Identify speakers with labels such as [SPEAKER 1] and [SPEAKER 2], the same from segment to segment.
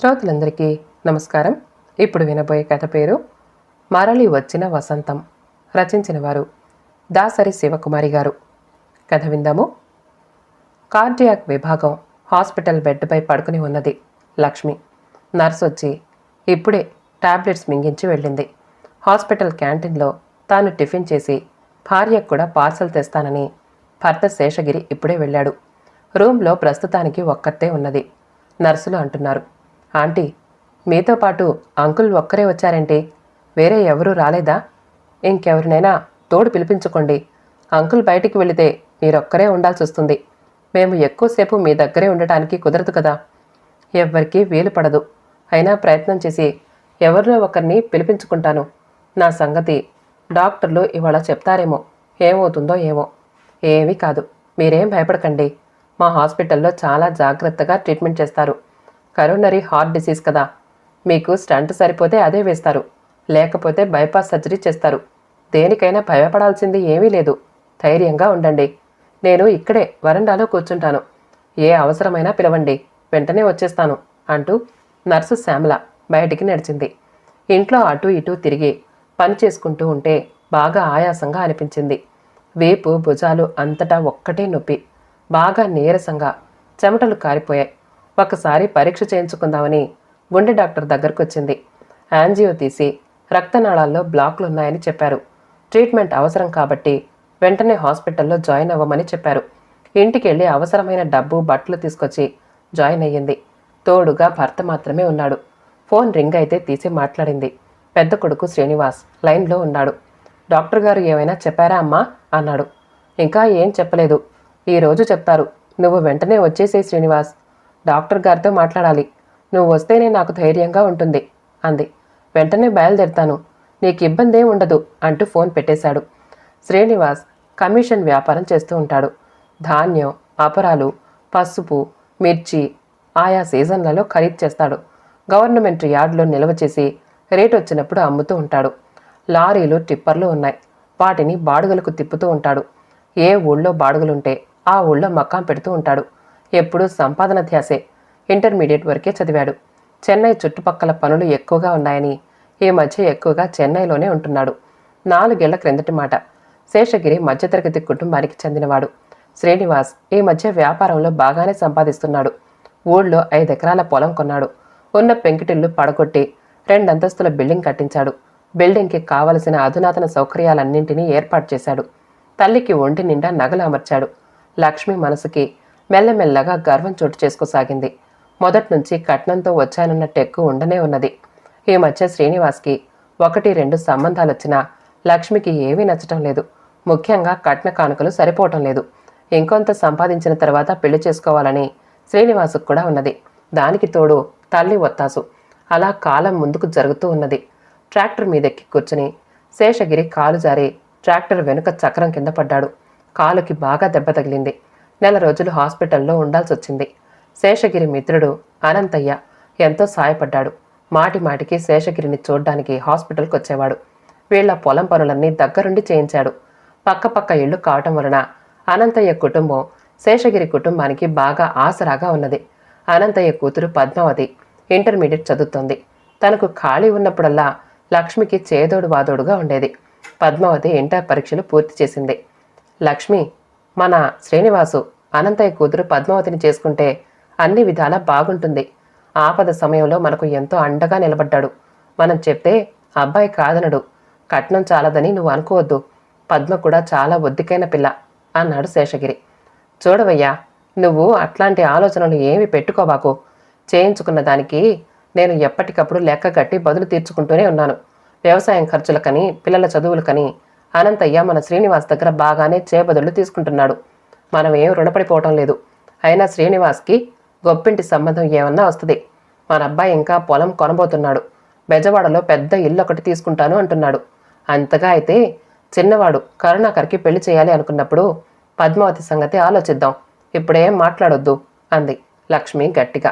[SPEAKER 1] శ్రోతలందరికీ నమస్కారం. ఇప్పుడు వినబోయే కథ పేరు మరలి వచ్చిన వసంతం. రచించిన వారు దాసరి శివకుమారి గారు. కథ విందాము. కార్డియాక్ విభాగం హాస్పిటల్ బెడ్పై పడుకుని ఉన్నది లక్ష్మి. నర్స్ వచ్చి ఇప్పుడే టాబ్లెట్స్ మింగించి వెళ్ళింది. హాస్పిటల్ క్యాంటీన్లో తాను టిఫిన్ చేసి భార్యకు కూడా పార్సల్ తెస్తానని భర్త శేషగిరి ఇప్పుడే వెళ్ళాడు. రూమ్లో ప్రస్తుతానికి ఒక్కతే ఉన్నది. నర్సులు అంటున్నారు. ఆంటీ మీతో పాటు అంకుల్ ఒక్కరే వచ్చారంటే వేరే ఎవరూ రాలేదా? ఇంకెవరినైనా తోడు పిలిపించుకోండి. అంకుల్ బయటికి వెళితే మీరొక్కరే ఉండాల్సి వస్తుంది. మేము ఎక్కువసేపు మీ దగ్గరే ఉండటానికి కుదరదు కదా. ఎవ్వరికీ వీలు పడదు. అయినా ప్రయత్నం చేసి ఎవరినో ఒకరిని పిలిపించుకుంటాను. నా సంగతి డాక్టర్లు ఇవాళ చెప్తారేమో. ఏమవుతుందో ఏమో. ఏమీ కాదు. మీరేం భయపడకండి. మా హాస్పిటల్లో చాలా జాగ్రత్తగా ట్రీట్మెంట్ చేస్తారు. కరోనరీ హార్ట్ డిసీజ్ కదా. మీకు స్టంట్ సరిపోతే అదే వేస్తారు. లేకపోతే బైపాస్ సర్జరీ చేస్తారు. దేనికైనా భయపడాల్సింది ఏమీ లేదు. ధైర్యంగా ఉండండి. నేను ఇక్కడే వరండాలో కూర్చుంటాను. ఏ అవసరమైనా పిలవండి. వెంటనే వచ్చేస్తాను అంటూ నర్సు శ్యామల బయటికి నడిచింది. ఇంట్లో అటు ఇటు తిరిగి పని చేసుకుంటూ ఉంటే బాగా ఆయాసంగా అనిపించింది. వేపు భుజాలు అంతటా ఒక్కటే నొప్పి. బాగా నీరసంగా చెమటలు కారిపోయాయి. ఒకసారి పరీక్ష చేయించుకుందామని గుండె డాక్టర్ దగ్గరకు వచ్చింది యాంజియో తీసి రక్తనాళాల్లో బ్లాక్లు ఉన్నాయని చెప్పారు. ట్రీట్మెంట్ అవసరం కాబట్టి వెంటనే హాస్పిటల్లో జాయిన్ అవ్వమని చెప్పారు. ఇంటికి వెళ్ళి అవసరమైన డబ్బు బట్టలు తీసుకొచ్చి జాయిన్ అయ్యింది. తోడుగా భర్త మాత్రమే ఉన్నాడు. ఫోన్ రింగ్ అయితే తీసి మాట్లాడింది. పెద్ద కొడుకు శ్రీనివాస్ లైన్లో ఉన్నాడు. డాక్టర్ గారు ఏమైనా చెప్పారా అమ్మా? అన్నాడు. ఇంకా ఏం చెప్పలేదు. ఈరోజు చెప్తారు. నువ్వు వెంటనే వచ్చేసే శ్రీనివాస్. డాక్టర్ గారితో మాట్లాడాలి. నువ్వు వస్తేనే నాకు ధైర్యంగా ఉంటుంది అంది. వెంటనే బయలుదేరుతాను. నీకు ఇబ్బంది ఏం ఉండదు అంటూ ఫోన్ పెట్టేశాడు. శ్రీనివాస్ కమిషన్ వ్యాపారం చేస్తూ ఉంటాడు. ధాన్యం అపరాలు పసుపు మిర్చి ఆయా సీజన్లలో ఖరీదు చేస్తాడు. గవర్నమెంట్ యార్డులో నిల్వ చేసి రేట్ వచ్చినప్పుడు అమ్ముతూ ఉంటాడు. లారీలు టిప్పర్లు ఉన్నాయి. వాటిని బాడుగలకు తిప్పుతూ ఉంటాడు. ఏ ఊళ్ళో బాడుగలుంటే ఆ ఊళ్ళో మకాం పెడుతూ ఉంటాడు. ఎప్పుడూ సంపాదన ధ్యాసే. ఇంటర్మీడియట్ వరకే చదివాడు. చెన్నై చుట్టుపక్కల పనులు ఎక్కువగా ఉన్నాయని ఈ మధ్య ఎక్కువగా చెన్నైలోనే ఉంటున్నాడు. నాలుగేళ్ళ క్రిందటి మాట. శేషగిరి మధ్యతరగతి కుటుంబానికి చెందినవాడు. శ్రీనివాస్ ఈ మధ్య వ్యాపారంలో బాగానే సంపాదిస్తున్నాడు. ఊళ్ళో ఐదెకరాల పొలం కొన్నాడు. ఉన్న పెంకిటిల్లు పడగొట్టి రెండంతస్తుల బిల్డింగ్ కట్టించాడు. బిల్డింగ్కి కావలసిన అధునాతన సౌకర్యాలన్నింటినీ ఏర్పాటు చేశాడు. తల్లికి ఒంటి నిండా నగలు అమర్చాడు. లక్ష్మి మనసుకి మెల్లమెల్లగా గర్వం చోటు చేసుకోసాగింది. మొదటి నుంచి కట్నంతో వచ్చానన్న టెక్కు ఉండనే ఉన్నది. ఈ మధ్య శ్రీనివాస్కి ఒకటి రెండు సంబంధాలు వచ్చినా లక్ష్మికి ఏమీ నచ్చటం లేదు. ముఖ్యంగా కట్న కానుకలు సరిపోవటం లేదు. ఇంకొంత సంపాదించిన తర్వాత పెళ్ళి చేసుకోవాలని శ్రీనివాసుకు కూడా ఉన్నది. దానికి తోడు తల్లి ఒత్తాసు. అలా కాలం ముందుకు జరుగుతూ ఉన్నది. ట్రాక్టర్ మీదెక్కి కూర్చుని శేషగిరి కాలు జారి ట్రాక్టర్ వెనుక చక్రం కింద పడ్డాడు. కాలుకి బాగా దెబ్బ తగిలింది. నెల రోజులు హాస్పిటల్లో ఉండాల్సి వచ్చింది శేషగిరి మిత్రుడు అనంతయ్య ఎంతో సాయపడ్డాడు. మాటి మాటికి శేషగిరిని చూడ్డానికి హాస్పిటల్కి వచ్చేవాడు వీళ్ళ పొలం పనులన్నీ దగ్గరుండి చేయించాడు. పక్కపక్క ఇళ్ళు కావటం వలన అనంతయ్య కుటుంబం శేషగిరి కుటుంబానికి బాగా ఆసరాగా ఉన్నది. అనంతయ్య కూతురు పద్మావతి ఇంటర్మీడియట్ చదువుతోంది. తనకు ఖాళీ ఉన్నప్పుడల్లా లక్ష్మికి చేదోడు వాదోడుగా ఉండేది. పద్మావతి ఇంటర్ పరీక్షలు పూర్తి చేసింది. లక్ష్మి మన శ్రీనివాసు అనంతయ్య కూతురు పద్మావతిని చేసుకుంటే అన్ని విధాలా బాగుంటుంది. ఆపద సమయంలో మనకు ఎంతో అండగా నిలబడ్డాడు. మనం చెప్తే అబ్బాయి కాదనడు. కట్నం చాలదని నువ్వు అనుకోవద్దు. పద్మ కూడా చాలా ఒద్దికైన పిల్ల అన్నాడు శేషగిరి. చూడవయ్యా నువ్వు అట్లాంటి ఆలోచనలు ఏమి పెట్టుకోవాకు చేయించుకున్న దానికి నేను ఎప్పటికప్పుడు లెక్క కట్టి బదులు తీర్చుకుంటూనే ఉన్నాను. వ్యవసాయం ఖర్చులకని పిల్లల చదువులకని అనంతయ్య మన శ్రీనివాస్ దగ్గర బాగానే చేబదులు తీసుకుంటున్నాడు. మనం ఏం రుణపడిపోవటం లేదు. అయినా శ్రీనివాస్కి గొప్పింటి సంబంధం ఏమన్నా వస్తుంది. మన అబ్బాయి ఇంకా పొలం కొనబోతున్నాడు. బెజవాడలో పెద్ద ఇల్లు ఒకటి తీసుకుంటాను అంటున్నాడు. అంతగా అయితే చిన్నవాడు కరుణాకర్కి పెళ్ళి చేయాలి అనుకున్నప్పుడు పద్మావతి సంగతి ఆలోచిద్దాం. ఇప్పుడేం మాట్లాడొద్దు అంది లక్ష్మి గట్టిగా.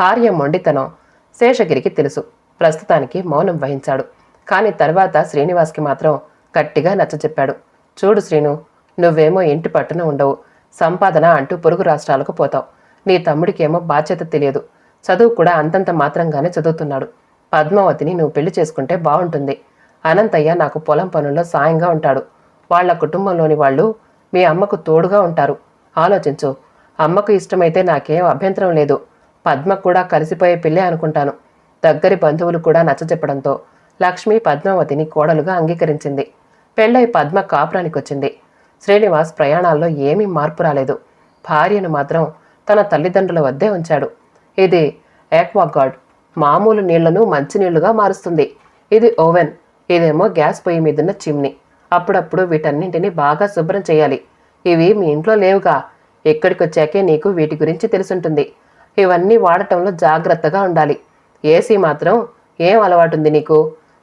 [SPEAKER 1] భార్య మొండితనం శేషగిరికి తెలుసు. ప్రస్తుతానికి మౌనం వహించాడు. కానీ తర్వాత శ్రీనివాస్కి మాత్రం గట్టిగా నచ్చచెప్పాడు చూడు శ్రీను నువ్వేమో ఇంటి పట్టున ఉండవు. సంపాదన అంటూ పొరుగు రాష్ట్రాలకు పోతావు. నీ తమ్ముడికేమో బాధ్యత తెలియదు. చదువు కూడా అంతంత మాత్రంగానే చదువుతున్నాడు. పద్మావతిని నువ్వు పెళ్ళి చేసుకుంటే బాగుంటుంది అనంతయ్య నాకు పొలం పనుల్లో సాయంగా ఉంటాడు. వాళ్ళ కుటుంబంలోని వాళ్ళు మీ అమ్మకు తోడుగా ఉంటారు. ఆలోచించు. అమ్మకు ఇష్టమైతే నాకేం అభ్యంతరం లేదు. పద్మ కూడా కలిసిపోయే పిల్లే అనుకుంటాను. దగ్గరి బంధువులు కూడా నచ్చజెప్పడంతో లక్ష్మి పద్మావతిని కోడలుగా అంగీకరించింది. పెళ్ళై పద్మ కాపురానికి వచ్చింది శ్రీనివాస్ ప్రయాణాల్లో ఏమీ మార్పు రాలేదు. భార్యను మాత్రం తన తల్లిదండ్రుల వద్దే ఉంచాడు. ఇది ఏక్వాగార్డ్ మామూలు నీళ్ళను మంచినీళ్ళుగా మారుస్తుంది. ఇది ఓవెన్. ఇదేమో గ్యాస్ పొయ్యి మీదున్న చిమ్ని. అప్పుడప్పుడు వీటన్నింటినీ బాగా శుభ్రం చేయాలి. ఇవి మీ ఇంట్లో లేవుగా. ఇక్కడికి వచ్చాకే నీకు వీటి గురించి తెలుసుంటుంది. ఇవన్నీ వాడటంలో జాగ్రత్తగా ఉండాలి. ఏసీ మాత్రం ఏం అలవాటుంది నీకు?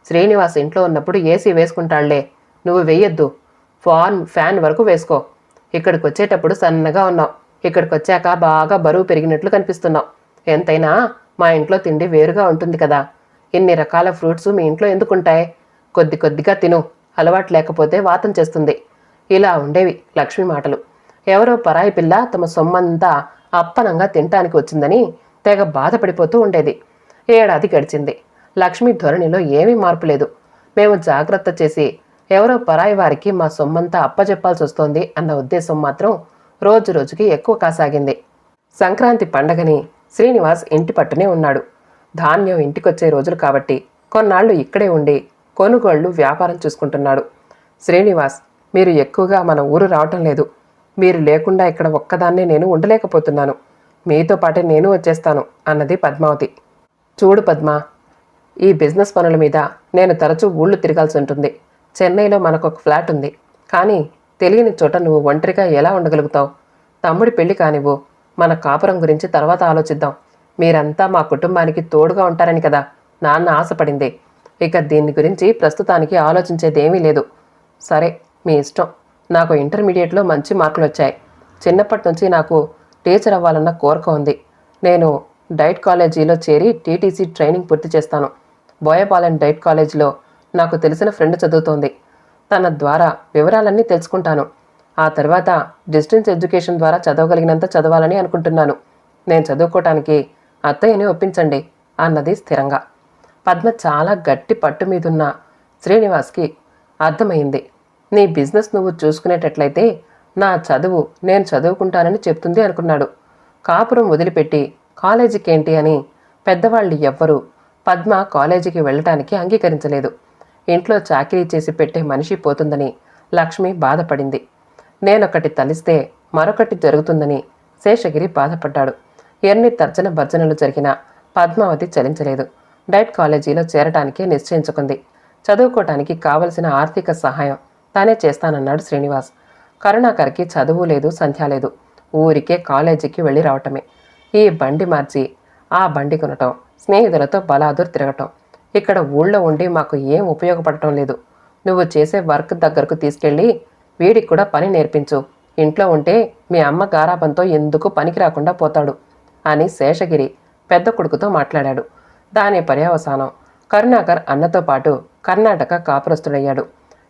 [SPEAKER 1] శ్రీనివాస్ ఇంట్లో ఉన్నప్పుడు ఏసీ వేసుకుంటాళ్ళే. నువ్వు వెయ్యొద్దు ఫాన్ ఫ్యాన్ వరకు వేసుకో. ఇక్కడికి వచ్చేటప్పుడు సన్నగా ఉన్నావు. ఇక్కడికి వచ్చాక బాగా బరువు పెరిగినట్లు కనిపిస్తున్నావు. ఎంతైనా మా ఇంట్లో తిండి వేరుగా ఉంటుంది కదా. ఇన్ని రకాల ఫ్రూట్స్ మీ ఇంట్లో ఎందుకుంటాయి? కొద్ది కొద్దిగా తిను. అలవాటు లేకపోతే వాతం చేస్తుంది. ఇలా ఉండేవి లక్ష్మి మాటలు. ఎవరో పరాయి పిల్ల తమ సొమ్మంతా అప్పనంగా తినటానికి వచ్చిందని తెగ బాధపడిపోతూ ఉండేది. ఏడాది గడిచింది. లక్ష్మి ధోరణిలో ఏమీ మార్పు లేదు. మేము జాగ్రత్త చేసి ఎవరో పరాయి వారికి మా సొమ్మంతా అప్పజెప్పాల్సి వస్తోంది అన్న ఉద్దేశం మాత్రం రోజు రోజుకి ఎక్కువ కాసాగింది. సంక్రాంతి పండగని శ్రీనివాస్ ఇంటి పట్టునే ఉన్నాడు. ధాన్యం ఇంటికొచ్చే రోజులు కాబట్టి కొన్నాళ్ళు ఇక్కడే ఉండి కొనుగోళ్ళు వ్యాపారం చూసుకుంటున్నాడు. శ్రీనివాస్ మీరు ఎక్కువగా మన ఊరు రావటం లేదు. మీరు లేకుండా ఇక్కడ ఒక్కదాన్నే నేను ఉండలేకపోతున్నాను. మీతో పాటే నేను వచ్చేస్తాను అన్నది పద్మావతి. చూడు పద్మ ఈ బిజినెస్ పనుల మీద నేను తరచూ ఊళ్ళు తిరగాల్సి ఉంటుంది. చెన్నైలో మనకు ఒక ఫ్లాట్ ఉంది. కానీ తెలియని చోట నువ్వు ఒంటరిగా ఎలా ఉండగలుగుతావు? తమ్ముడి పెళ్ళి కానివ్వు. మన కాపురం గురించి తర్వాత ఆలోచిద్దాం. మీరంతా మా కుటుంబానికి తోడుగా ఉంటారని కదా నాన్న ఆశపడింది. ఇక దీని గురించి ప్రస్తుతానికి ఆలోచించేదేమీ లేదు. సరే మీ ఇష్టం. నాకు ఇంటర్మీడియట్లో మంచి మార్కులు వచ్చాయి. చిన్నప్పటి నుంచి నాకు టీచర్ అవ్వాలన్న కోరిక ఉంది. నేను డైట్ కాలేజీలో చేరి టీటీసీ ట్రైనింగ్ పూర్తి చేస్తాను. బోయపాలెం డైట్ కాలేజీలో నాకు తెలిసిన ఫ్రెండ్ చదువుతోంది. తన ద్వారా వివరాలన్నీ తెలుసుకుంటాను. ఆ తర్వాత డిస్టెన్స్ ఎడ్యుకేషన్ ద్వారా చదవగలిగినంత చదవాలని అనుకుంటున్నాను. నేను చదువుకోవటానికి అత్తయ్యని ఒప్పించండి అన్నది స్థిరంగా. పద్మ చాలా గట్టి పట్టు మీదున్న శ్రీనివాస్కి అర్థమైంది. నీ బిజినెస్ నువ్వు చూసుకునేటట్లయితే నా చదువు నేను చదువుకుంటానని చెప్తుంది అనుకున్నాడు. కాపురం వదిలిపెట్టి కాలేజీకి ఏంటి అని పెద్దవాళ్ళు ఎవ్వరూ పద్మ కాలేజీకి వెళ్ళటానికి అంగీకరించలేదు. ఇంట్లో చాకిరీ చేసి పెట్టే మనిషి పోతుందని లక్ష్మి బాధపడింది. నేనొకటి తలిస్తే మరొకటి జరుగుతుందని శేషగిరి బాధపడ్డాడు. ఎన్ని తర్జన భర్జనలు జరిగినా పద్మావతి చలించలేదు. డైట్ కాలేజీలో చేరటానికే నిశ్చయించుకుంది. చదువుకోవటానికి కావలసిన ఆర్థిక సహాయం తానే చేస్తానన్నాడు శ్రీనివాస్. కరుణాకర్కి చదువు లేదు సంధ్య లేదు. ఊరికే కాలేజీకి వెళ్ళి రావటమే. ఈ బండి మార్చి ఆ బండి కొనటం స్నేహితులతో బలాదూర్ తిరగటం ఇక్కడ ఊళ్ళో ఉండి మాకు ఏం ఉపయోగపడటం లేదు. నువ్వు చేసే వర్క్ దగ్గరకు తీసుకెళ్ళి వీడికి కూడా పని నేర్పించు. ఇంట్లో ఉంటే మీ అమ్మ గారాబంతో ఎందుకు పనికి రాకుండా పోతాడు? అని శేషగిరి పెద్ద కొడుకుతో మాట్లాడాడు. దాని పర్యవసానం. కరుణాకర్ అన్నతో పాటు కర్ణాటక కాపురస్తుడయ్యాడు.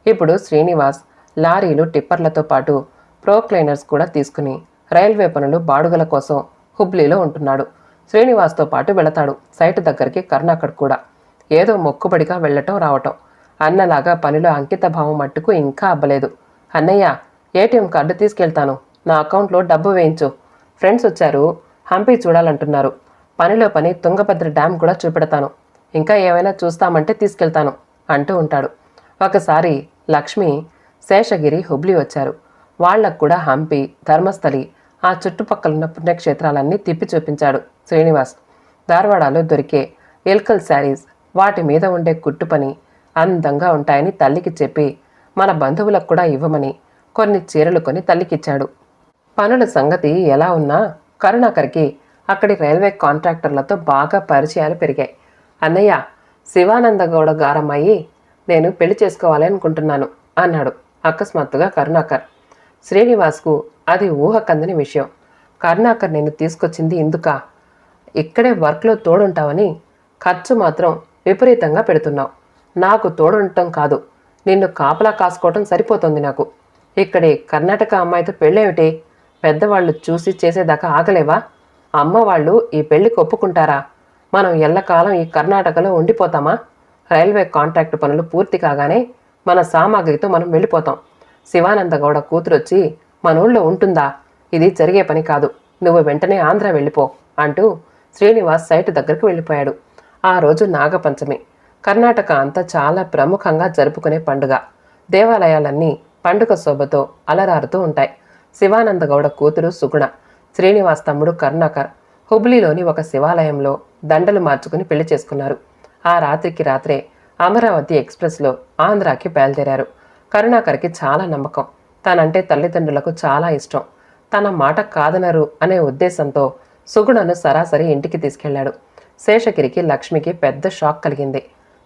[SPEAKER 1] ఇప్పుడు శ్రీనివాస్ లారీలు టిప్పర్లతో పాటు ప్రోక్లైనర్స్ కూడా తీసుకుని రైల్వే పనులు బాడుగల కోసం హుబ్లీలో ఉంటున్నాడు. శ్రీనివాస్తో పాటు వెళతాడు సైట్ దగ్గరికి కరుణాకర్ కూడా. ఏదో మొక్కుబడిగా వెళ్ళటం రావటం. అన్నలాగా పనిలో అంకితభావం మట్టుకు ఇంకా అబ్బలేదు. అన్నయ్య ఏటీఎం కార్డు తీసుకెళ్తాను. నా అకౌంట్లో డబ్బు వేయించు. ఫ్రెండ్స్ వచ్చారు. హంపి చూడాలంటున్నారు. పనిలో పని తుంగభద్ర డ్యామ్ కూడా చూపెడతాను. ఇంకా ఏమైనా చూస్తామంటే తీసుకెళ్తాను అంటూ ఉంటాడు. ఒకసారి లక్ష్మి శేషగిరి హుబ్లీ వచ్చారు. వాళ్ళకు కూడా హంపి ధర్మస్థలి ఆ చుట్టుపక్కలున్న పుణ్యక్షేత్రాలన్నీ తిప్పి చూపించాడు శ్రీనివాస్. ధార్వాడలో దొరికే ఎల్కల్ శారీస్ వాటి మీద ఉండే కుట్టు పని అందంగా ఉంటాయని తల్లికి చెప్పి మన బంధువులకు కూడా ఇవ్వమని కొన్ని చీరలు కొని తల్లికిచ్చాడు. పనుల సంగతి ఎలా ఉన్నా కరుణాకర్కి అక్కడి రైల్వే కాంట్రాక్టర్లతో బాగా పరిచయాలు పెరిగాయి. అన్నయ్య శివానందగౌడ గారమ్మాయి నేను పెళ్ళి చేసుకోవాలి అనుకుంటున్నాను అన్నాడు అకస్మాత్తుగా కరుణాకర్. శ్రీనివాస్కు అది ఊహ కందని విషయం. కరుణాకర్ నేను తీసుకొచ్చింది ఇందుక. ఇక్కడే వర్క్లో తోడుంటావని ఖర్చు మాత్రం విపరీతంగా పెడుతున్నావు. నాకు తోడుండటం కాదు. నిన్ను కాపలా కాసుకోవటం సరిపోతుంది నాకు. ఇక్కడి కర్ణాటక అమ్మాయితో పెళ్ళేమిటి? పెద్దవాళ్ళు చూసి చేసేదాకా ఆగలేవా? అమ్మ వాళ్ళు ఈ పెళ్ళికి ఒప్పుకుంటారా? మనం ఎల్లకాలం ఈ కర్ణాటకలో ఉండిపోతామా? రైల్వే కాంట్రాక్ట్ పనులు పూర్తి కాగానే మన సామాగ్రితో మనం వెళ్ళిపోతాం. శివానందగౌడ కూతురొచ్చి మన ఊళ్ళో ఉంటుందా? ఇది జరిగే పని కాదు. నువ్వు వెంటనే ఆంధ్ర వెళ్ళిపో అంటూ శ్రీనివాస్ సైట్ దగ్గరకు వెళ్ళిపోయాడు. ఆ రోజు నాగపంచమి. కర్ణాటక అంతా చాలా ప్రముఖంగా జరుపుకునే పండుగ. దేవాలయాలన్నీ పండుగ శోభతో అలరారుతూ ఉంటాయి. శివానంద గౌడ కూతురు సుగుణ శ్రీనివాస్ తమ్ముడు కరుణాకర్ హుబ్లీలోని ఒక శివాలయంలో దండలు మార్చుకుని పెళ్ళి చేసుకున్నారు. ఆ రాత్రికి రాత్రే అమరావతి ఎక్స్ప్రెస్లో ఆంధ్రాకి బయలుదేరారు. కరుణాకర్కి చాలా నమ్మకం. తనంటే తల్లిదండ్రులకు చాలా ఇష్టం. తన మాట కాదనరు అనే ఉద్దేశంతో సుగుణను సరాసరి ఇంటికి తీసుకెళ్ళాడు. శేషగిరికి లక్ష్మికి పెద్ద షాక్ కలిగింది.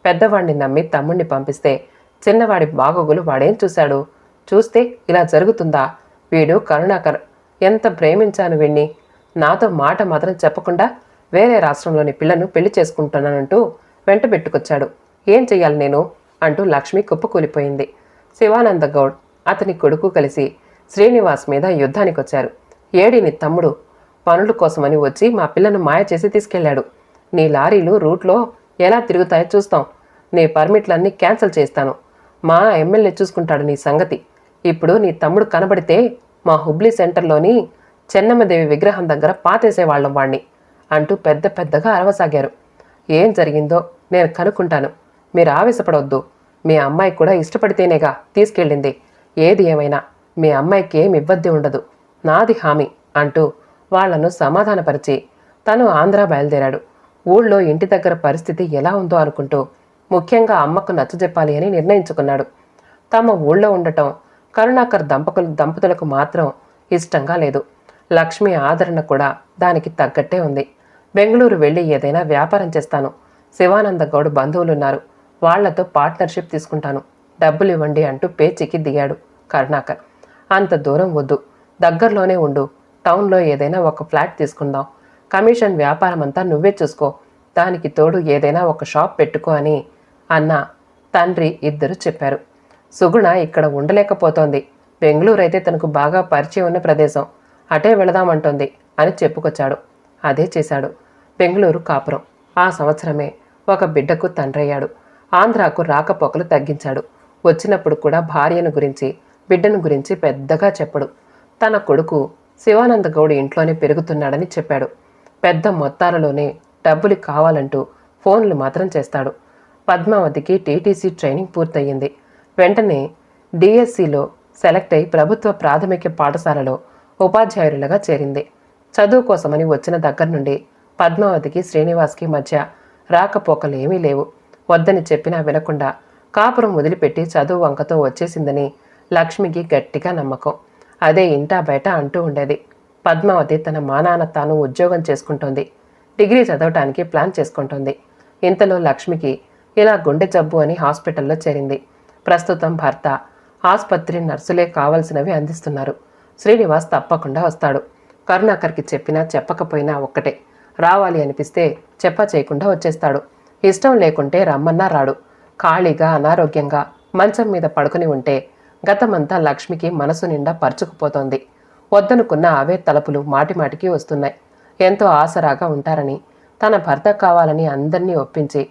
[SPEAKER 1] పెద్దవాడిని నమ్మి తమ్ముణ్ణి పంపిస్తే చిన్నవాడి బాగోగులు వాడేం చూశాడు? చూస్తే ఇలా జరుగుతుందా? వీడు కరుణాకర్. ఎంత ప్రేమించాను వీణ్ణి. నాతో మాట మాత్రం చెప్పకుండా వేరే రాష్ట్రంలోని పిల్లను పెళ్ళి చేసుకుంటున్నానంటూ వెంట పెట్టుకొచ్చాడు. ఏం చెయ్యాలి నేను? అంటూ లక్ష్మి కుప్పకూలిపోయింది. శివానంద గౌడ్ అతని కొడుకు కలిసి శ్రీనివాస్ మీద యుద్ధానికి వచ్చారు ఏడిని తమ్ముడు పనుల కోసమని వచ్చి మా పిల్లను మాయ చేసి తీసుకెళ్ళాడు నీ లారీలు రూట్లో ఎలా తిరుగుతాయో చూస్తాం. నీ పర్మిట్లన్నీ క్యాన్సిల్ చేస్తాను మా ఎమ్మెల్యే చూసుకుంటాడు నీ సంగతి. ఇప్పుడు నీ తమ్ముడు కనబడితే మా హుబ్లీ సెంటర్లోని చెన్నమ్మదేవి విగ్రహం దగ్గర పాతేసేవాళ్ళం వాణ్ణి అంటూ పెద్ద పెద్దగా అరవసాగారు. ఏం జరిగిందో నేను కనుక్కుంటాను. మీరు ఆవేశపడవద్దు మీ అమ్మాయి కూడా ఇష్టపడితేనేగా తీసుకెళ్ళింది. ఏది ఏమైనా మీ అమ్మాయికి ఏమి ఇబ్బంది ఉండదు. నాది హామీ అంటూ వాళ్ళను సమాధానపరిచి తను ఆంధ్ర బయలుదేరాడు. ఊళ్ళో ఇంటి దగ్గర పరిస్థితి ఎలా ఉందో అనుకుంటూ ముఖ్యంగా అమ్మకు నచ్చజెప్పాలి అని నిర్ణయించుకున్నాడు. తమ ఊళ్ళో ఉండటం కరుణాకర్ దంపకులు దంపతులకు మాత్రం ఇష్టంగా లేదు. లక్ష్మి ఆదరణ కూడా దానికి తగ్గట్టే ఉంది. బెంగళూరు వెళ్ళి ఏదైనా వ్యాపారం చేస్తాను. శివానంద గౌడ్ బంధువులున్నారు. వాళ్ళతో పార్ట్నర్షిప్ తీసుకుంటాను. డబ్బులు ఇవ్వండి అంటూ పేచీకి దిగాడు కరుణాకర్. అంత దూరం వద్దు. దగ్గరలోనే ఉండు. టౌన్లో ఏదైనా ఒక ఫ్లాట్ తీసుకుందాం. కమిషన్ వ్యాపారం అంతా నువ్వే చూసుకో. దానికి తోడు ఏదైనా ఒక షాప్ పెట్టుకో అని అన్న తండ్రి ఇద్దరు చెప్పారు. సుగుణ ఇక్కడ ఉండలేకపోతోంది. బెంగళూరు అయితే తనకు బాగా పరిచయం ఉన్న ప్రదేశం. అటే వెళదామంటోంది అని చెప్పుకొచ్చాడు. అదే చేశాడు. బెంగళూరు కాపురం. ఆ సంవత్సరమే ఒక బిడ్డకు తండ్రయ్యాడు. ఆంధ్రాకు రాకపోకలు తగ్గించాడు. వచ్చినప్పుడు కూడా భార్యను గురించి బిడ్డను గురించి పెద్దగా చెప్పడు. తన కొడుకు శివానంద గౌడ్ ఇంట్లోనే పెరుగుతున్నాడని చెప్పాడు. పెద్ద మొత్తాలలోనే డబ్బులు కావాలంటూ ఫోన్లు మాత్రం చేస్తాడు. పద్మావతికి టీటీసీ ట్రైనింగ్ పూర్తయింది వెంటనే డిఎస్సిలో సెలెక్ట్ అయి ప్రభుత్వ ప్రాథమిక పాఠశాలలో ఉపాధ్యాయులుగా చేరింది. చదువు కోసమని వచ్చిన దగ్గర నుండి పద్మావతికి శ్రీనివాస్కి మధ్య రాకపోకలు ఏమీ లేవు. వద్దని చెప్పినా వినకుండా కాపురం వదిలిపెట్టి చదువు వంకతో వచ్చేసిందని లక్ష్మికి గట్టిగా నమ్మకం. అదే ఇంటా బయట అంటూ ఉండేది. పద్మావతి తన మానాన తాను ఉద్యోగం చేసుకుంటోంది. డిగ్రీ చదవటానికి ప్లాన్ చేసుకుంటోంది. ఇంతలో లక్ష్మికి ఇలా గుండె జబ్బు అని హాస్పిటల్లో చేరింది. ప్రస్తుతం భర్త ఆసుపత్రి నర్సులే కావలసినవి అందిస్తున్నారు. శ్రీనివాస్ తప్పకుండా వస్తాడు. కరుణాకర్కి చెప్పినా చెప్పకపోయినా ఒక్కటే. రావాలి అనిపిస్తే చెప్ప చేయకుండా వచ్చేస్తాడు. ఇష్టం లేకుంటే రమ్మన్నా రాడు. ఖాళీగా అనారోగ్యంగా మంచం మీద పడుకుని ఉంటే గతమంతా లక్ష్మికి మనసు నిండా పరుచుకుపోతోంది. వద్దనుకున్న అవే తలుపులు మాటిమాటికి వస్తున్నాయి. ఎంతో ఆసరాగా ఉంటారని తన భర్త కావాలని అందర్నీ ఒప్పించి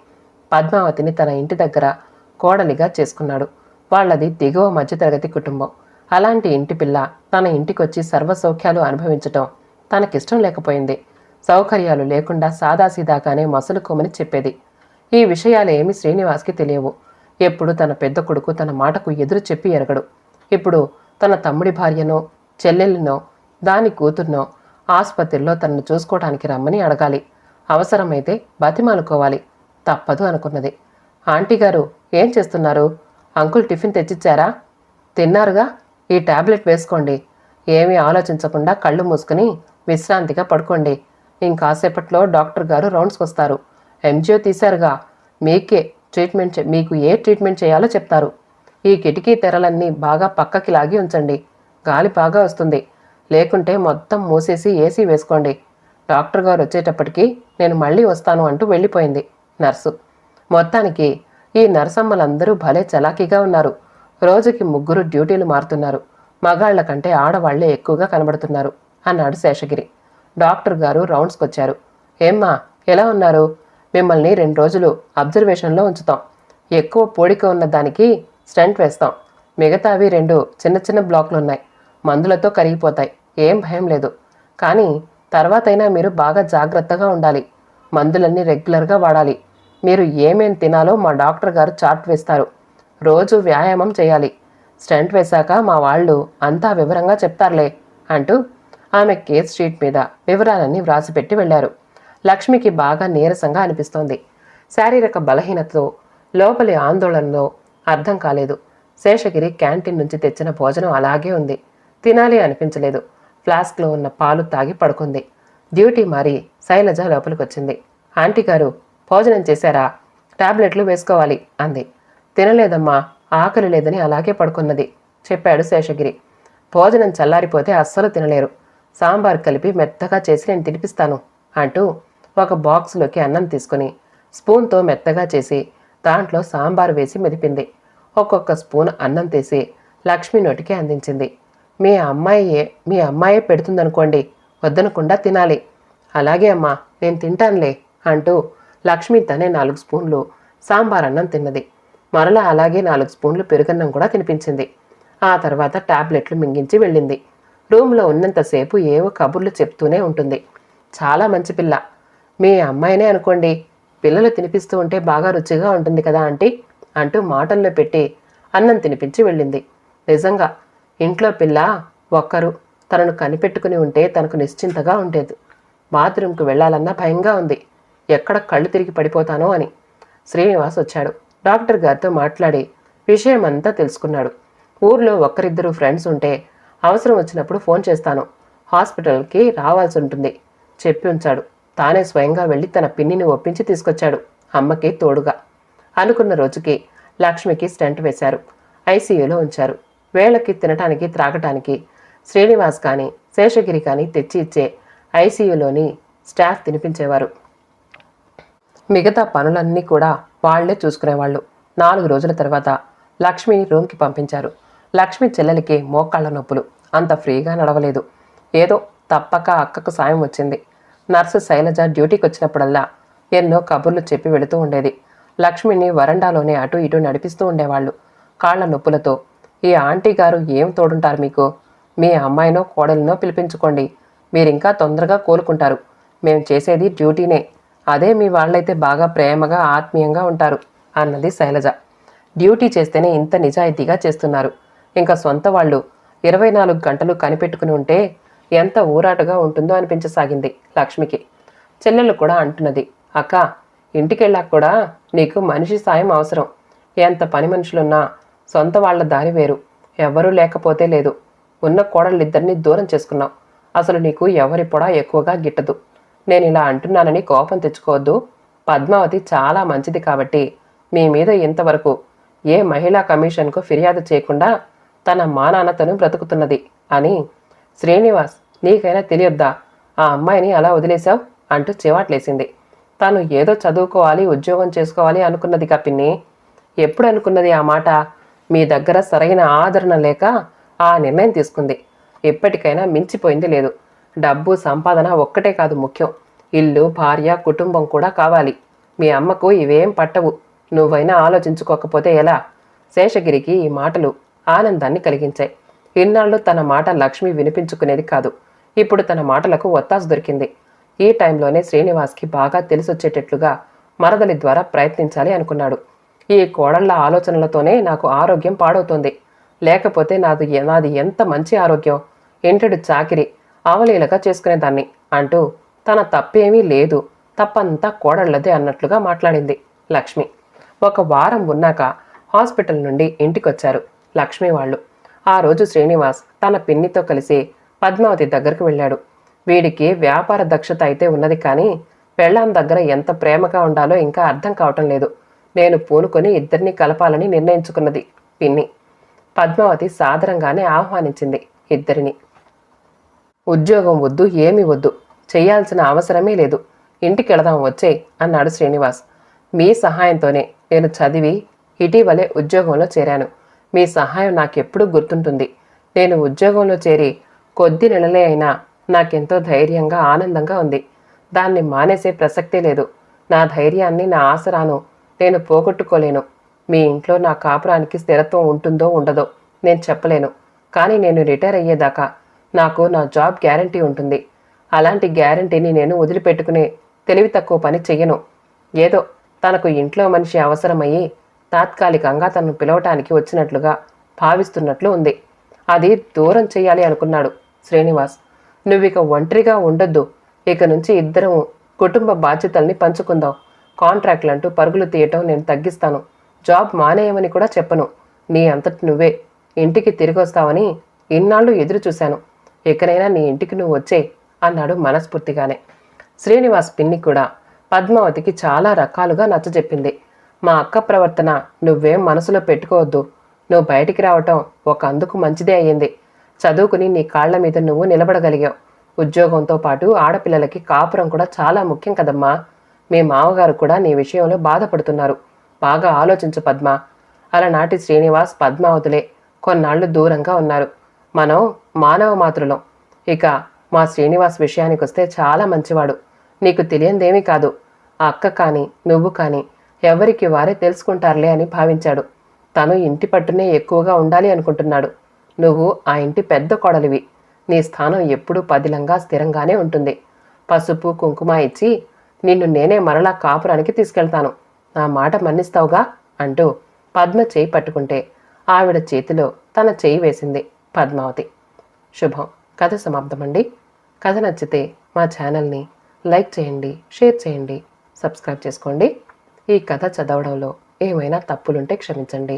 [SPEAKER 1] పద్మావతిని తన ఇంటి దగ్గర కోడలిగా చేసుకున్నాడు. వాళ్ళది దిగువ మధ్యతరగతి కుటుంబం. అలాంటి ఇంటి పిల్ల తన ఇంటికొచ్చి సర్వసౌఖ్యాలు అనుభవించటం తనకిష్టం లేకపోయింది. సౌకర్యాలు లేకుండా సాదాసీదాగానే మసలుకోమని చెప్పేది. ఈ విషయాలు ఏమి శ్రీనివాస్కి తెలియవు. ఎప్పుడు తన పెద్ద కొడుకు తన మాటకు ఎదురు చెప్పి ఎరగడు. ఇప్పుడు తన తమ్ముడి భార్యనో చెల్లెళ్ళనో దాని కూతుర్నో ఆసుపత్రిలో తనను చూసుకోవడానికి రమ్మని అడగాలి. అవసరమైతే బతిమాలుకోవాలి. తప్పదు అనుకున్నది. ఆంటీ గారు ఏం చేస్తున్నారు? అంకుల్ టిఫిన్ తెచ్చిచ్చారా? తిన్నారుగా? ఈ టాబ్లెట్ వేసుకోండి. ఏమీ ఆలోచించకుండా కళ్ళు మూసుకుని విశ్రాంతిగా పడుకోండి. ఇంకాసేపట్లో డాక్టర్ గారు రౌండ్స్కి వస్తారు. ఎంజిఓ తీశారుగా. మీకే ట్రీట్మెంట్ చే- మీకు ఏ ట్రీట్మెంట్ చేయాలో చెప్తారు. ఈ కిటికీ తెరలన్నీ బాగా పక్కకి లాగి ఉంచండి. గాలి బాగా వస్తుంది. లేకుంటే మొత్తం మూసేసి ఏసీ వేసుకోండి. డాక్టర్ గారు వచ్చేటప్పటికి నేను మళ్ళీ వస్తాను అంటూ వెళ్ళిపోయింది నర్సు. మొత్తానికి ఈ నర్సమ్మలందరూ భలే చలాకీగా ఉన్నారు. రోజుకి ముగ్గురు డ్యూటీలు మారుతున్నారు. మగాళ్ళ కంటే ఆడవాళ్ళే ఎక్కువగా కనబడుతున్నారు అన్నాడు శేషగిరి. డాక్టర్ గారు రౌండ్స్కి వచ్చారు. ఏమ్మా ఎలా ఉన్నారు? మిమ్మల్ని రెండు రోజులు అబ్జర్వేషన్లో ఉంచుతాం. ఎక్కువ పోడిక ఉన్న దానికి స్టంట్ వేస్తాం. మిగతావి రెండు చిన్న చిన్న బ్లాక్లు ఉన్నాయి మందులతో కరిగిపోతాయి. ఏం భయం లేదు. కానీ తర్వాతైనా మీరు బాగా జాగ్రత్తగా ఉండాలి. మందులన్నీ రెగ్యులర్గా వాడాలి. మీరు ఏమేం తినాలో మా డాక్టర్ గారు చార్ట్ వేస్తారు. రోజు వ్యాయామం చేయాలి. స్టంట్ వేశాక మా వాళ్ళు అంతా వివరంగా చెప్తారులే అంటూ ఆమె కేస్ షీట్ మీద వివరాలన్నీ వ్రాసిపెట్టి వెళ్ళారు లక్ష్మికి బాగా నీరసంగా అనిపిస్తోంది. శారీరక బలహీనతతో లోపలి ఆందోళనలో అర్థం కాలేదు. శేషగిరి క్యాంటీన్ నుంచి తెచ్చిన భోజనం అలాగే ఉంది. తినాలి అనిపించలేదు. ఫ్లాస్క్లో ఉన్న పాలు తాగి పడుకుంది. డ్యూటీ మారి శైలజ లోపలికొచ్చింది. ఆంటీ గారు భోజనం చేశారా? టాబ్లెట్లు వేసుకోవాలి అంది. తినలేదమ్మా ఆకలి లేదని అలాగే పడుకున్నది చెప్పాడు శేషగిరి. భోజనం చల్లారిపోతే అస్సలు తినలేరు. సాంబార్ కలిపి మెత్తగా చేసి నేను తినిపిస్తాను అంటూ ఒక బాక్స్లోకి అన్నం తీసుకుని స్పూన్తో మెత్తగా చేసి దాంట్లో సాంబార్ వేసి మెదిపింది. ఒక్కొక్క స్పూన్ అన్నం తీసి లక్ష్మి నోటికి అందించింది. మీ అమ్మాయే మీ అమ్మాయే పెడుతుందనుకోండి వద్దనకుండా తినాలి. అలాగే అమ్మా నేను తింటానులే అంటూ లక్ష్మి తనే నాలుగు స్పూన్లు సాంబార్ అన్నం తిన్నది. మరలా అలాగే నాలుగు స్పూన్లు పెరుగన్నం కూడా తినిపించింది. ఆ తర్వాత టాబ్లెట్లు మింగించి వెళ్ళింది. రూమ్లో ఉన్నంతసేపు ఏవో కబుర్లు చెప్తూనే ఉంటుంది. చాలా మంచి పిల్ల. మీ అమ్మాయినే అనుకోండి పిల్లలు తినిపిస్తూ ఉంటే బాగా రుచిగా ఉంటుంది కదా ఆంటీ అంటూ మాటల్లో పెట్టి అన్నం తినిపించి వెళ్ళింది. నిజంగా ఇంట్లో పిల్ల ఒక్కరు తనను కనిపెట్టుకుని ఉంటే తనకు నిశ్చింతగా ఉండేది. బాత్రూంకు వెళ్ళాలన్నా భయంగా ఉంది. ఎక్కడ కళ్ళు తిరిగి పడిపోతానో అని. శ్రీనివాస్ వచ్చాడు. డాక్టర్ గారితో మాట్లాడి విషయం అంతా తెలుసుకున్నాడు. ఊర్లో ఒక్కరిద్దరు ఫ్రెండ్స్ ఉంటే అవసరం వచ్చినప్పుడు ఫోన్ చేస్తాను. హాస్పిటల్కి రావాల్సి ఉంటుంది. చెప్పి ఉంచాడు. తానే స్వయంగా వెళ్ళి తన పిన్నిని ఒప్పించి తీసుకొచ్చాడు. అమ్మకి తోడుగా. అనుకున్న రోజుకి లక్ష్మికి స్టెంట్ వేశారు. ఐసీయూలో ఉంచారు. వేళకి తినటానికి త్రాగటానికి శ్రీనివాస్ కానీ శేషగిరి కానీ తెచ్చి ఇచ్చే ఐసీయూలోని స్టాఫ్ తినిపించేవారు. మిగతా పనులన్నీ కూడా వాళ్ళే చూసుకునేవాళ్ళు. నాలుగు రోజుల తర్వాత లక్ష్మిని రూమ్కి పంపించారు. లక్ష్మి చెల్లెలికి మోకాళ్ళ నొప్పులు. అంత ఫ్రీగా నడవలేదు. ఏదో తప్పక అక్కకు సాయం వచ్చింది. నర్సు శైలజ డ్యూటీకి వచ్చినప్పుడల్లా ఎన్నో కబుర్లు చెప్పి వెళుతూ ఉండేది. లక్ష్మిని వరండాలోనే అటు ఇటు నడిపిస్తూ ఉండేవాళ్ళు. కాళ్ళ నొప్పులతో ఈ ఆంటీ గారు ఏం తోడుంటారు మీకు? మీ అమ్మాయినో కోడలినో పిలిపించుకోండి. మీరింకా తొందరగా కోలుకుంటారు. మేము చేసేది డ్యూటీనే. అదే మీ వాళ్ళైతే బాగా ప్రేమగా ఆత్మీయంగా ఉంటారు అన్నది శైలజ. డ్యూటీ చేస్తేనే ఇంత నిజాయితీగా చేస్తున్నారు. ఇంకా సొంత వాళ్ళు ఇరవై నాలుగు గంటలు కనిపెట్టుకుని ఉంటే ఎంత ఊరాటగా ఉంటుందో అనిపించసాగింది లక్ష్మికి. చెల్లెలు కూడా అంటున్నది అక్క ఇంటికెళ్ళాక కూడా నీకు మనిషి సాయం అవసరం. ఎంత పని మనుషులున్నా సొంత వాళ్ళ దారి వేరు. ఎవరూ లేకపోతే లేదు. ఉన్న కోడళ్ళిద్దరినీ దూరం చేసుకున్నావు అసలు నీకు ఎవరి పొడా ఎక్కువగా గిట్టదు. నేను ఇలా అంటున్నానని కోపం తెచ్చుకోవద్దు. పద్మావతి చాలా మంచిది కాబట్టి మీ మీద ఇంతవరకు ఏ మహిళా కమిషన్కు ఫిర్యాదు చేయకుండా తన మానాన్నతను బ్రతుకుతున్నది అని శ్రీనివాస్ నీకైనా తెలియొద్దా? ఆ అమ్మాయిని అలా వదిలేశావు? అంటూ చివాట్లేసింది. తాను ఏదో చదువుకోవాలి ఉద్యోగం చేసుకోవాలి అనుకున్నది పిన్ని. ఎప్పుడు అనుకున్నది ఆ మాట? మీ దగ్గర సరైన ఆదరణ లేక ఆ నిర్ణయం తీసుకుంది. ఎప్పటికైనా మించిపోయింది లేదు. డబ్బు సంపాదన ఒక్కటే కాదు ముఖ్యం. ఇల్లు భార్య కుటుంబం కూడా కావాలి. మీ అమ్మకు ఇవేం పట్టవు. నువ్వైనా ఆలోచించుకోకపోతే ఎలా? శేషగిరికి ఈ మాటలు ఆనందాన్ని కలిగించాయి. ఇన్నాళ్ళు తన మాట లక్ష్మి వినిపించుకునేది కాదు. ఇప్పుడు తన మాటలకు ఒత్తాసు దొరికింది. ఈ టైంలోనే శ్రీనివాస్కి బాగా తెలిసొచ్చేటట్లుగా మరదలి ద్వారా ప్రయత్నించాలి అనుకున్నాడు. ఈ కోడళ్ళ ఆలోచనలతోనే నాకు ఆరోగ్యం పాడవుతోంది. లేకపోతే నాది నాది ఎంత మంచి ఆరోగ్యం? ఇంటడు చాకిరి అవలీలగా చేసుకునేదాన్ని అంటూ తన తప్పేమీ లేదు. తప్పంతా కోడళ్ళదే అన్నట్లుగా మాట్లాడింది లక్ష్మి. ఒక వారం ఉన్నాక హాస్పిటల్ నుండి ఇంటికొచ్చారు లక్ష్మి వాళ్ళు. ఆ రోజు శ్రీనివాస్ తన పిన్నితో కలిసి పద్మావతి దగ్గరకు వెళ్ళాడు. వీడికి వ్యాపార దక్షత అయితే ఉన్నది కానీ పెళ్ళాం దగ్గర ఎంత ప్రేమగా ఉండాలో ఇంకా అర్థం కావటం లేదు. నేను పూనుకొని ఇద్దరిని కలపాలని నిర్ణయించుకున్నది పిన్ని. పద్మావతి సాదరంగానే ఆహ్వానించింది ఇద్దరిని. ఉద్యోగం వద్దు ఏమీ వద్దు చేయాల్సిన అవసరమే లేదు. ఇంటికి వెళదాం వచ్చే అన్నాడు శ్రీనివాస్. మీ సహాయంతోనే నేను చదివి ఇటీవలే ఉద్యోగంలో చేరాను. మీ సహాయం నాకెప్పుడూ గుర్తుంటుంది. నేను ఉద్యోగంలో చేరి కొద్ది నెలలే అయినా నాకెంతో ధైర్యంగా ఆనందంగా ఉంది. దాన్ని మానేసే ప్రసక్తే లేదు. నా ధైర్యాన్ని నా ఆసరాను నేను పోగొట్టుకోలేను. మీ ఇంట్లో నా కాపురానికి స్థిరత్వం ఉంటుందో ఉండదో నేను చెప్పలేను. కానీ నేను రిటైర్ అయ్యేదాకా నాకు నా జాబ్ గ్యారంటీ ఉంటుంది. అలాంటి గ్యారంటీని నేను వదిలిపెట్టుకునే తెలివి తక్కువ పని చెయ్యను. ఏదో తనకు ఇంట్లో మనిషి అవసరమయ్యి తాత్కాలికంగా తనను పిలవటానికి వచ్చినట్లుగా భావిస్తున్నట్లు ఉంది. అది దూరం చేయాలి అనుకున్నాడు శ్రీనివాస్. నువ్విక ఒంటరిగా ఉండొద్దు. ఇక నుంచి ఇద్దరం కుటుంబ బాధ్యతల్ని పంచుకుందాం. కాంట్రాక్ట్లంటూ పరుగులు తీయటం నేను తగ్గిస్తాను. జాబ్ మానేయమని కూడా చెప్పను. నీ అంతటి నువ్వే. ఇంటికి తిరిగి వస్తావని ఇన్నాళ్ళు ఎదురు చూశాను ఎక్కడైనా నీ ఇంటికి నువ్వు వచ్చే అన్నాడు మనస్ఫూర్తిగానే. శ్రీనివాస్ పిన్ని కూడా పద్మావతికి చాలా రకాలుగా నచ్చజెప్పింది మా అక్క ప్రవర్తన నువ్వేం మనసులో పెట్టుకోవద్దు. నువ్వు బయటికి రావటం ఒక అందుకు మంచిదే అయ్యింది. చదువుకుని నీ కాళ్ళ మీద నువ్వు నిలబడగలిగావు. ఉద్యోగంతో పాటు ఆడపిల్లలకి కాపురం కూడా చాలా ముఖ్యం కదమ్మా. మీ మామగారు కూడా నీ విషయంలో బాధపడుతున్నారు. బాగా ఆలోచించు పద్మ. అలనాటి శ్రీనివాస్ పద్మావతులే కొన్నాళ్ళు దూరంగా ఉన్నారు. మనం మానవ మాతృలం. ఇక మా శ్రీనివాస్ విషయానికి వస్తే చాలా మంచివాడు. నీకు తెలియందేమీ కాదు. ఆ అక్క కానీ నువ్వు కానీ ఎవరికి వారే తెలుసుకుంటారులే అని భావించాడు. తను ఇంటి పట్టునే ఎక్కువగా ఉండాలి అనుకుంటున్నాడు. నువ్వు ఆ ఇంటి పెద్ద కొడలివి. నీ స్థానం ఎప్పుడూ పదిలంగా స్థిరంగానే ఉంటుంది. పసుపు కుంకుమ ఇచ్చి నిన్ను నేనే మరలా కాపురానికి తీసుకెళ్తాను. నా మాట మన్నిస్తావుగా? అంటూ పద్మ చేయి పట్టుకుంటే ఆవిడ చేతిలో తన చేయి వేసింది పద్మావతి. శుభం. కథ సమాప్తమండి. కథ నచ్చితే మా ఛానల్ని లైక్ చేయండి షేర్ చేయండి సబ్స్క్రైబ్ చేసుకోండి. ఈ కథ చదవడంలో ఏమైనా తప్పులుంటే క్షమించండి.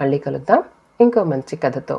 [SPEAKER 1] మళ్ళీ కలుద్దాం. ఇంకో మంచి కథతో.